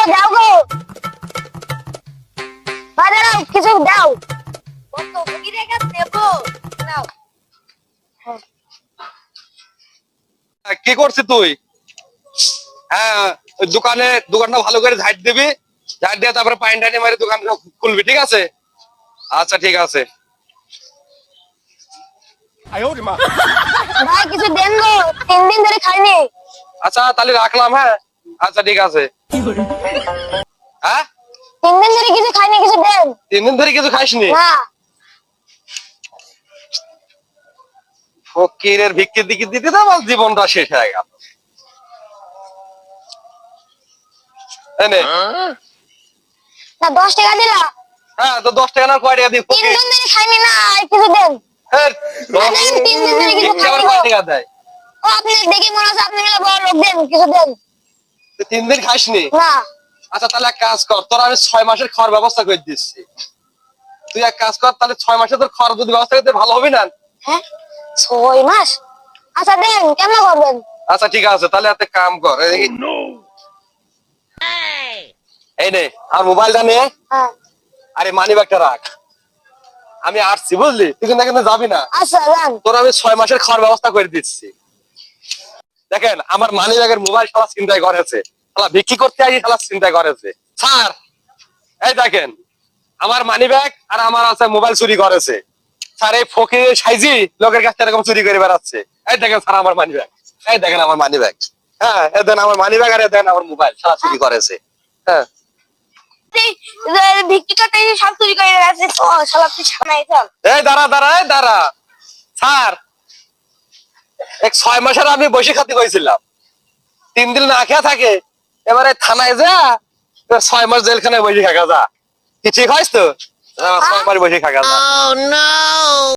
কিছু দাও গো ভাই দাঁড়াও কিছু দাও। কত ফকিরের কাছে দেবো নাও কি করছিস তুই? হ্যাঁ ওই দোকানে দোকানটা ভালো করে ঝাড় দিবি। ঝাড় দিয়ে তারপরে পাইন টাইনে মারি দোকান খুলবি ঠিক আছে? আচ্ছা ঠিক আছে। ভাই কিছু দেন গো। তিন দিন ধরে খাইনি। আচ্ছা তাহলে রাখলাম হ্যাঁ? আচ্ছা ঠিক আছে। হ্যাঁ? তিন দিন ধরে কিছু খাইনি কিছু দেন। তিন দিন ধরে কিছু খাইসনি? না। ফকিরের ভিক্ষি দিকে দিতে তো আমার জীবনটা শেষ হয়ে গেল। না। দশ টাকা দিলা? হ্যাঁ তো দশ টাকা না কয় টাকা দিই তিন দিন ধরে খাইনি না আর কিছু দেন। দশ- তিন দিন ধরে কিছু খাইনি কয় টাকা দেয়? ও আপনি দেখে মনে হচ্ছে আপনি বড় লোক দেন কিছু দেন। তিন দিন খাসনি? না। আচ্ছা তাহলে এক কাজ কর তোর আমি ছয় মাসের খাওয়ার ব্যবস্থা করে দিচ্ছি। তুই এক কাজ কর তাহলে ছয় মাসে তোর খাওয়ার যদি ব্যবস্থা করতে ভালো হবে না? হ্যাঁ? ছয় মাস? আচ্ছা দেন কেমন করবেন? আচ্ছা ঠিক আছে তাহলে একটা কাম কর এই এই নে আর মোবাইলটা নে। হ্যাঁ। আরে মানি ব্যাগটা রাখ। আমি আসছি বুঝলি? তুই কিন্তু যাবি না। আচ্ছা তোর আমি ছয় মাসের খাওয়ার ব্যবস্থা করে দিচ্ছি। দেখেন আমার মানি ব্যাগের মোবাইল সালা চিন্তায় করেছে সালা বিক্রি করতে আসি সালা চিন্তায় করেছে স্যার এই দেখেন আমার মানি ব্যাগ আর আমার আছে মোবাইল চুরি করেছে স্যার এই ফকির সাইজি লোকের কাছ এরকম চুরি করে বেড়াচ্ছে। এই দেখেন স্যার আমার মানি ব্যাগ। এই দেখেন আমার মানি ব্যাগ। হ্যাঁ এ দেন আমার মানি ব্যাগ আর এ দেন আমার মোবাইল সারা চুরি করেছে হ্যাঁ। ভিক্কি করতে সব চুরি করে গেছে ও শালা তুই সামনে এই দাঁড়া দাঁড়া দাঁড়া। স্যার এক ছয় মাসের আমি বসে খাতে কইছিলাম। তিন দিন না খেয়া থাকে, এবারে থানায় যা ছয় মাস জেলখানায় বসে খাকা যা। ঠিক হয়স তো? ছয় মাস বসে খাকা যা।